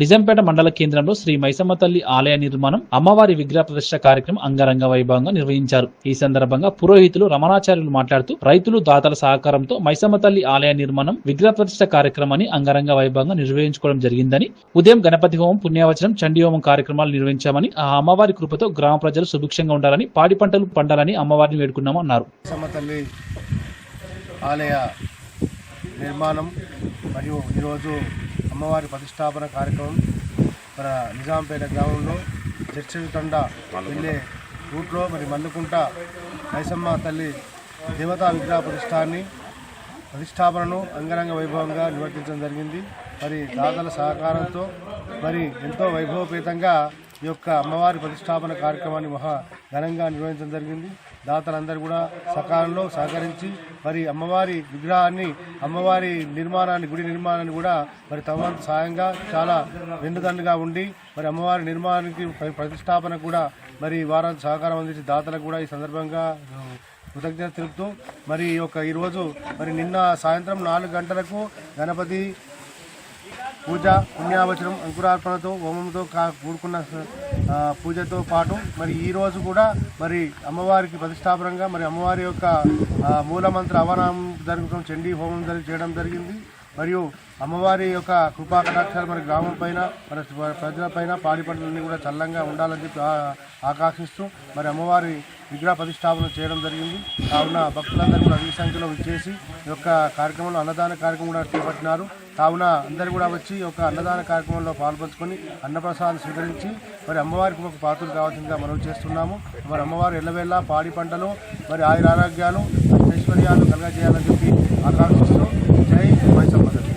నిజంపేట మండల కేంద్రంలో శ్రీ మైసమ్మ తల్లి ఆలయ నిర్మాణం అమ్మవారి విగ్రహ ప్రతిష్ట కార్యక్రమం అంగరంగ వైభవంగా నిర్వహించారు. ఈ సందర్భంగా పురోహితులు రమణాచార్యులు మాట్లాడుతూ రైతులు దాతల సహకారంతో మైసమ్మ తల్లి ఆలయ నిర్మాణం విగ్రహ ప్రతిష్ట కార్యక్రమాన్ని అంగరంగ వైభవంగా నిర్వహించుకోవడం జరిగిందని ఉదయం గణపతి హోమం పుణ్యవచనం చండీ హోమం కార్యక్రమాలు నిర్వహించామని ఆ అమ్మవారి కృపతో గ్రామ ప్రజలు సుభిక్షంగా ఉండాలని పాడి పంటలు పండాలని అమ్మవారిని వేడుకున్నామన్నారు. ఆలయ నిర్మాణం మరియు ఈరోజు అమ్మవారి ప్రతిష్టాపన కార్యక్రమం మన నిజాంపేట గ్రామంలో చర్చతండ వెళ్ళే రూట్లో మరి మందుకుంట మైసమ్మ తల్లి దేవతా విగ్రహ ప్రతిష్టాన్ని ప్రతిష్టాపనను అంగరంగ వైభవంగా నిర్వర్తించడం జరిగింది. మరి దాతల సహకారంతో మరి ఎంతో వైభవపేతంగా ఈ యొక్క అమ్మవారి ప్రతిష్టాపన కార్యక్రమాన్ని మహా ఘనంగా నిర్వహించడం జరిగింది. దాతలందరూ కూడా సకాలంలో సహకరించి మరి అమ్మవారి విగ్రహాన్ని అమ్మవారి నిర్మాణాన్ని గుడి నిర్మాణాన్ని కూడా మరి తమ సాయంగా చాలా వెన్నుదండుగా ఉండి మరి అమ్మవారి నిర్మాణానికి ప్రతిష్టాపన కూడా మరి వారానికి సహకారం అందించి దాతలకు కూడా ఈ సందర్భంగా కృతజ్ఞత తెలుపుతూ మరి ఈ యొక్క ఈరోజు మరి నిన్న సాయంత్రం నాలుగు గంటలకు గణపతి పూజ పుణ్యావచనం అంకురార్పణతో హోమంతో కా కూడుకున్న పూజతో పాటు మరి ఈరోజు కూడా మరి అమ్మవారికి ప్రతిష్టాపనంగా మరి అమ్మవారి యొక్క మూలమంత్ర అవనామం జరుగుతాం చండీ హోమం జరిగి చేయడం జరిగింది. మరియు అమ్మవారి యొక్క కృపా కటాక్షాలు మన గ్రామం పైన మన ప్రజలపైన పాడి పంటలన్నీ కూడా చల్లంగా ఉండాలని చెప్పి ఆకాంక్షిస్తూ మరి అమ్మవారి విగ్రహ ప్రతిష్టాపన చేయడం జరిగింది. కావున భక్తులందరూ కూడా అధిక సంఖ్యలో విచ్చేసి ఈ యొక్క కార్యక్రమంలో అన్నదాన కార్యక్రమం కూడా చేపట్టినారు. కావున అందరూ కూడా వచ్చి ఒక అన్నదాన కార్యక్రమంలో పాల్పంచుకొని అన్నప్రసాదం స్వీకరించి మరి అమ్మవారికి ఒక పాత్రలు కావాల్సిందిగా మనవి చేస్తున్నాము. మరి అమ్మవారు ఎల్లవేళ పాడి పంటలు మరి ఆయుర ఆరోగ్యాలు ఐశ్వర్యాలు కలగజేయాలని చెప్పి ఆకాంక్షిస్తున్నాము